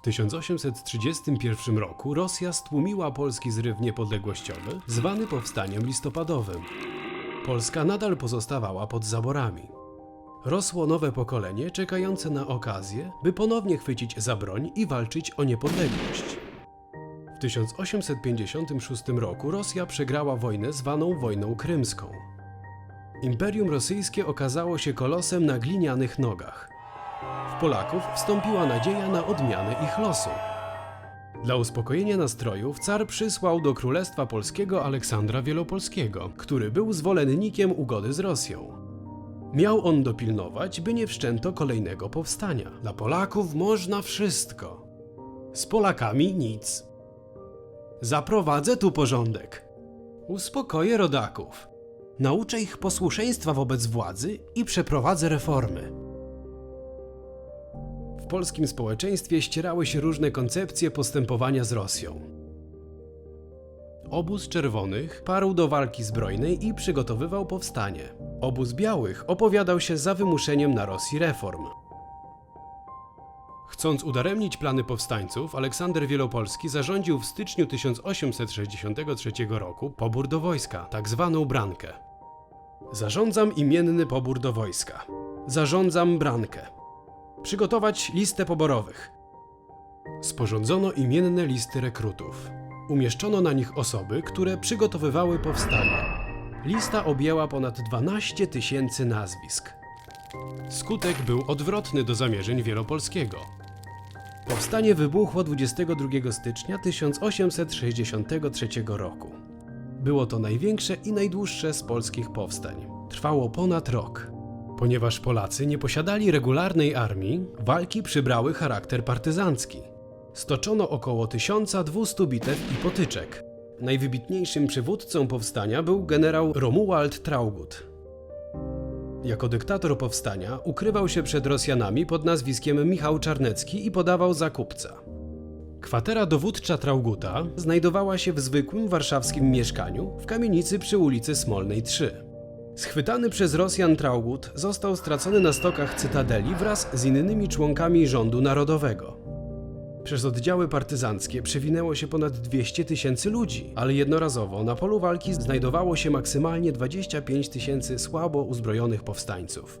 W 1831 roku Rosja stłumiła polski zryw niepodległościowy, zwany powstaniem listopadowym. Polska nadal pozostawała pod zaborami. Rosło nowe pokolenie czekające na okazję, by ponownie chwycić za broń i walczyć o niepodległość. W 1856 roku Rosja przegrała wojnę zwaną wojną krymską. Imperium rosyjskie okazało się kolosem na glinianych nogach. Polaków wstąpiła nadzieja na odmianę ich losu. Dla uspokojenia nastrojów car przysłał do Królestwa Polskiego Aleksandra Wielopolskiego, który był zwolennikiem ugody z Rosją. Miał on dopilnować, by nie wszczęto kolejnego powstania. Dla Polaków można wszystko. Z Polakami nic. Zaprowadzę tu porządek. Uspokoję rodaków. Nauczę ich posłuszeństwa wobec władzy i przeprowadzę reformy. Polskim społeczeństwie ścierały się różne koncepcje postępowania z Rosją. Obóz czerwonych parł do walki zbrojnej i przygotowywał powstanie. Obóz białych opowiadał się za wymuszeniem na Rosji reform. Chcąc udaremnić plany powstańców, Aleksander Wielopolski zarządził w styczniu 1863 roku pobór do wojska, tak zwaną brankę. Zarządzam imienny pobór do wojska. Zarządzam brankę. Przygotować listę poborowych. Sporządzono imienne listy rekrutów. Umieszczono na nich osoby, które przygotowywały powstanie. Lista objęła ponad 12 tysięcy nazwisk. Skutek był odwrotny do zamierzeń Wielopolskiego. Powstanie wybuchło 22 stycznia 1863 roku. Było to największe i najdłuższe z polskich powstań. Trwało ponad rok. Ponieważ Polacy nie posiadali regularnej armii, walki przybrały charakter partyzancki. Stoczono około 1200 bitew i potyczek. Najwybitniejszym przywódcą powstania był generał Romuald Traugott. Jako dyktator powstania ukrywał się przed Rosjanami pod nazwiskiem Michał Czarnecki i podawał za kupca. Kwatera dowódcza Trauguta znajdowała się w zwykłym warszawskim mieszkaniu w kamienicy przy ulicy Smolnej 3. Schwytany przez Rosjan Traugut został stracony na stokach Cytadeli wraz z innymi członkami rządu narodowego. Przez oddziały partyzanckie przewinęło się ponad 200 tysięcy ludzi, ale jednorazowo na polu walki znajdowało się maksymalnie 25 tysięcy słabo uzbrojonych powstańców.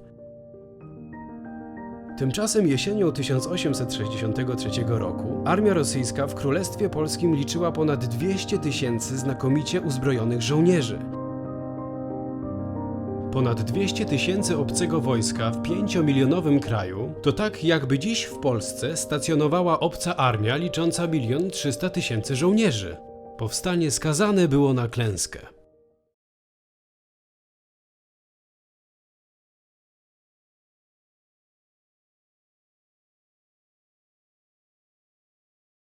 Tymczasem jesienią 1863 roku armia rosyjska w Królestwie Polskim liczyła ponad 200 tysięcy znakomicie uzbrojonych żołnierzy. Ponad 200 tysięcy obcego wojska w 5-milionowym kraju to tak jakby dziś w Polsce stacjonowała obca armia licząca milion 300 tysięcy żołnierzy. Powstanie skazane było na klęskę.